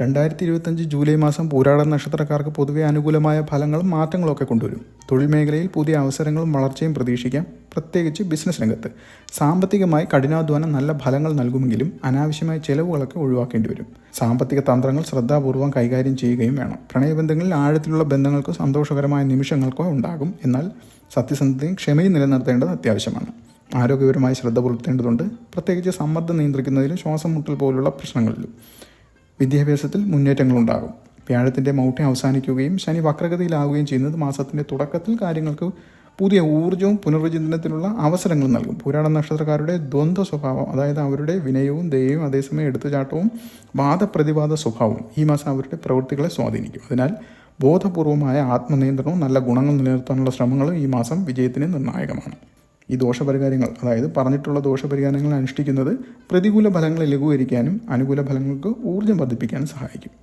രണ്ടായിരത്തി ഇരുപത്തഞ്ച് ജൂലൈ മാസം പൂരാട നക്ഷത്രക്കാർക്ക് പൊതുവെ അനുകൂലമായ ഫലങ്ങളും മാറ്റങ്ങളൊക്കെ കൊണ്ടുവരും. തൊഴിൽ മേഖലയിൽ പുതിയ അവസരങ്ങളും വളർച്ചയും പ്രതീക്ഷിക്കാം. പ്രത്യേകിച്ച് ബിസിനസ് രംഗത്ത്. സാമ്പത്തികമായി കഠിനാധ്വാനം നല്ല ഫലങ്ങൾ നൽകുമെങ്കിലും അനാവശ്യമായ ചെലവുകളൊക്കെ ഒഴിവാക്കേണ്ടി വരും. സാമ്പത്തിക തന്ത്രങ്ങൾ ശ്രദ്ധാപൂർവം കൈകാര്യം ചെയ്യുകയും വേണം. പ്രണയബന്ധങ്ങളിൽ ആഴത്തിലുള്ള ബന്ധങ്ങൾക്കോ സന്തോഷകരമായ നിമിഷങ്ങൾക്കോ ഉണ്ടാകും. എന്നാൽ സത്യസന്ധതയും ക്ഷമയും നിലനിർത്തേണ്ടത് അത്യാവശ്യമാണ്. ആരോഗ്യപരമായി ശ്രദ്ധ പുലർത്തേണ്ടതുണ്ട്. പ്രത്യേകിച്ച് സമ്മർദ്ദം നിയന്ത്രിക്കുന്നതിലും ശ്വാസം മുട്ടൽ പോലുള്ള പ്രശ്നങ്ങളിലും. വിദ്യാഭ്യാസത്തിൽ മുന്നേറ്റങ്ങളുണ്ടാകും. വ്യാഴത്തിന്റെ മൗഢ്യം അവസാനിക്കുകയും ശനി വക്രഗതിയിലാവുകയും ചെയ്യുന്നത് മാസത്തിന്റെ തുടക്കത്തിൽ കാര്യങ്ങൾക്ക് പുതിയ ഊർജവും പുനർവിചിന്തനത്തിനുള്ള അവസരങ്ങൾ നൽകും. പുരാണ നക്ഷത്രക്കാരുടെ ദ്വന്ദ്വ സ്വഭാവം അതായത് അവരുടെ വിനയവും ദയവും അതേസമയം എടുത്തുചാട്ടവും വാദപ്രതിവാദ സ്വഭാവവും ഈ മാസം അവരുടെ പ്രവൃത്തികളെ സ്വാധീനിക്കും. അതിനാൽ ബോധപൂർവമായ ആത്മനിയന്ത്രണവും നല്ല ഗുണങ്ങൾ നിലനിർത്താനുള്ള ശ്രമങ്ങളും ഈ മാസം വിജയത്തിന് നിർണായകമാണ്. ഈ ദോഷപരിഹാരങ്ങൾ അതായത് പറഞ്ഞിട്ടുള്ള ദോഷപരിഹാരങ്ങൾ അനുഷ്ഠിക്കുന്നത് പ്രതികൂല ഫലങ്ങളെ ലഘൂകരിക്കാനും അനുകൂല ഫലങ്ങൾക്ക് ഊർജം വർദ്ധിപ്പിക്കാനും സഹായിക്കും.